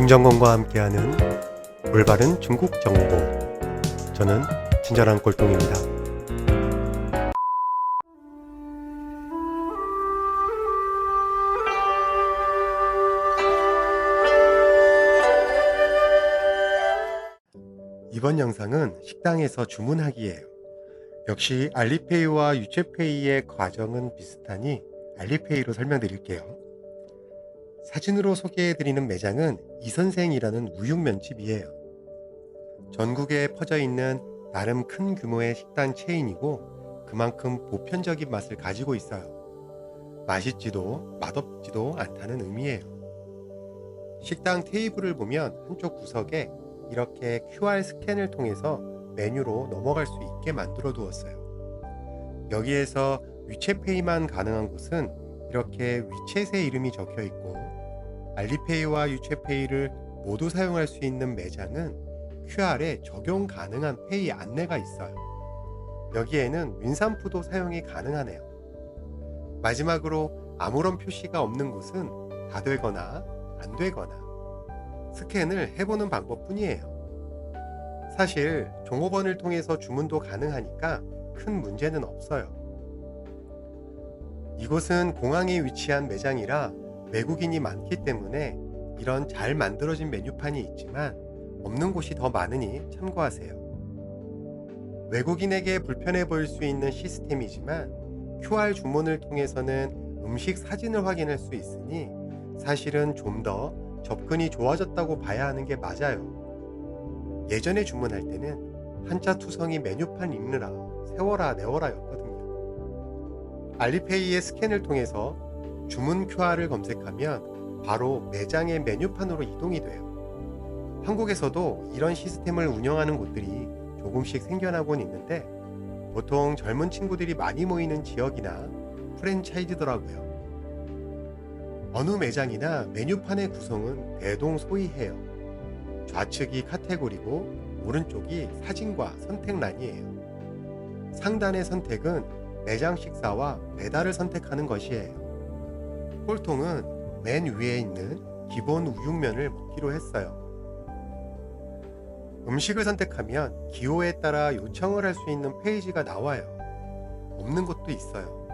중정권과 함께하는 올바른 중국 정보. 저는 친절한 꼴통입니다. 이번 영상은 식당에서 주문하기예요. 역시 알리페이와 유채페이의 과정은 비슷하니 알리페이로 설명드릴게요. 사진으로 소개해드리는 매장은 이선생이라는 우육면집이에요. 전국에 퍼져 있는 나름 큰 규모의 식당 체인이고 그만큼 보편적인 맛을 가지고 있어요. 맛있지도 맛없지도 않다는 의미예요. 식당 테이블을 보면 한쪽 구석에 이렇게 QR 스캔을 통해서 메뉴로 넘어갈 수 있게 만들어 두었어요. 여기에서 위챗페이만 가능한 곳은 이렇게 위챗의 이름이 적혀 있고 알리페이와 유채페이를 모두 사용할 수 있는 매장은 QR에 적용 가능한 페이 안내가 있어요. 여기에는 윈산푸도 사용이 가능하네요. 마지막으로 아무런 표시가 없는 곳은 다 되거나 안 되거나 스캔을 해보는 방법 뿐이에요. 사실 종업원을 통해서 주문도 가능하니까 큰 문제는 없어요. 이곳은 공항에 위치한 매장이라 외국인이 많기 때문에 이런 잘 만들어진 메뉴판이 있지만 없는 곳이 더 많으니 참고하세요. 외국인에게 불편해 보일 수 있는 시스템이지만 QR 주문을 통해서는 음식 사진을 확인할 수 있으니 사실은 좀 더 접근이 좋아졌다고 봐야 하는 게 맞아요. 예전에 주문할 때는 한자 투성이 메뉴판 읽느라 세워라 내워라였거든요. 알리페이의 스캔을 통해서 주문 QR을 검색하면 바로 매장의 메뉴판으로 이동이 돼요. 한국에서도 이런 시스템을 운영하는 곳들이 조금씩 생겨나곤 있는데 보통 젊은 친구들이 많이 모이는 지역이나 프랜차이즈더라고요. 어느 매장이나 메뉴판의 구성은 대동소이해요. 좌측이 카테고리고 오른쪽이 사진과 선택란이에요. 상단의 선택은 매장 식사와 배달을 선택하는 것이에요. 꼴통은 맨 위에 있는 기본 우육면을 먹기로 했어요. 음식을 선택하면 기호에 따라 요청을 할 수 있는 페이지가 나와요. 없는 곳도 있어요.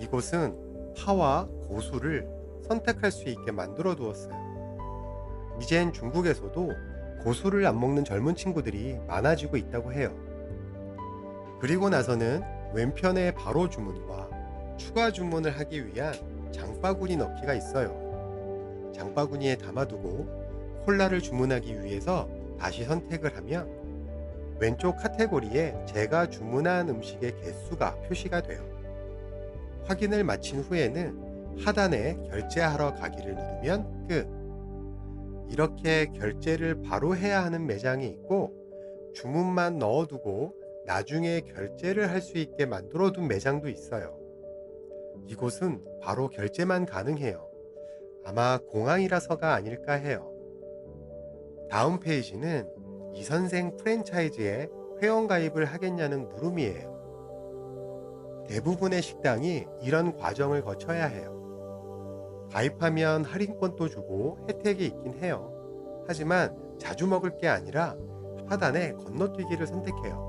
이곳은 파와 고수를 선택할 수 있게 만들어 두었어요. 이젠 중국에서도 고수를 안 먹는 젊은 친구들이 많아지고 있다고 해요. 그리고 나서는 왼편에 바로 주문과 추가 주문을 하기 위한 장바구니 넣기가 있어요. 장바구니에 담아두고 콜라를 주문하기 위해서 다시 선택을 하면 왼쪽 카테고리에 제가 주문한 음식의 개수가 표시가 돼요. 확인을 마친 후에는 하단에 결제하러 가기를 누르면 끝. 이렇게 결제를 바로 해야 하는 매장이 있고 주문만 넣어두고 나중에 결제를 할 수 있게 만들어 둔 매장도 있어요. 이곳은 바로 결제만 가능해요. 아마 공항이라서가 아닐까 해요. 다음 페이지는 이 선생 프랜차이즈에 회원가입을 하겠냐는 물음이에요. 대부분의 식당이 이런 과정을 거쳐야 해요. 가입하면 할인권도 주고 혜택이 있긴 해요. 하지만 자주 먹을 게 아니라 하단에 건너뛰기를 선택해요.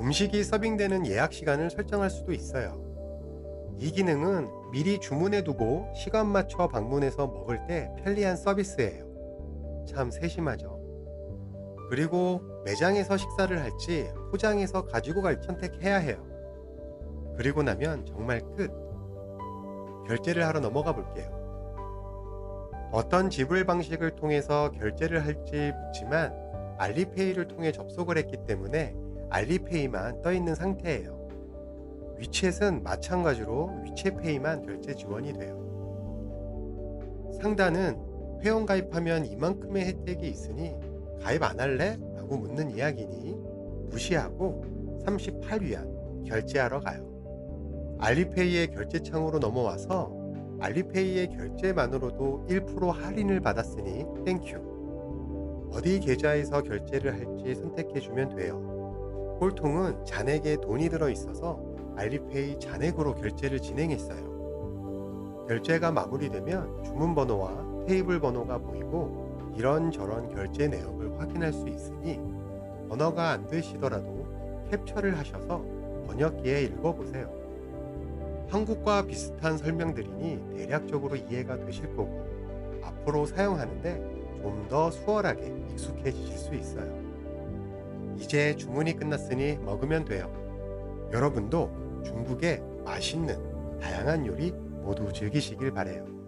음식이 서빙되는 예약 시간을 설정할 수도 있어요. 이 기능은 미리 주문해 두고 시간 맞춰 방문해서 먹을 때 편리한 서비스예요. 참 세심하죠. 그리고 매장에서 식사를 할지 포장해서 가지고 갈지 선택해야 해요. 그리고 나면 정말 끝. 결제를 하러 넘어가 볼게요. 어떤 지불 방식을 통해서 결제를 할지 묻지만 알리페이를 통해 접속을 했기 때문에 알리페이만 떠 있는 상태예요. 위챗은 마찬가지로 위챗페이만 결제 지원이 돼요. 상단은 회원 가입하면 이만큼의 혜택이 있으니 가입 안 할래? 라고 묻는 이야기니 무시하고 38위안 결제하러 가요. 알리페이의 결제창으로 넘어와서 알리페이의 결제만으로도 1% 할인을 받았으니 땡큐. 어디 계좌에서 결제를 할지 선택해주면 돼요. 꼴통은 잔액에 돈이 들어 있어서 알리페이 잔액으로 결제를 진행했어요. 결제가 마무리되면 주문번호와 테이블 번호가 보이고 이런저런 결제 내역을 확인할 수 있으니 언어가 안 되시더라도 캡처를 하셔서 번역기에 읽어보세요. 한국과 비슷한 설명들이니 대략적으로 이해가 되실 거고 앞으로 사용하는데 좀 더 수월하게 익숙해지실 수 있어요. 이제 주문이 끝났으니 먹으면 돼요. 여러분도 중국의 맛있는 다양한 요리 모두 즐기시길 바래요.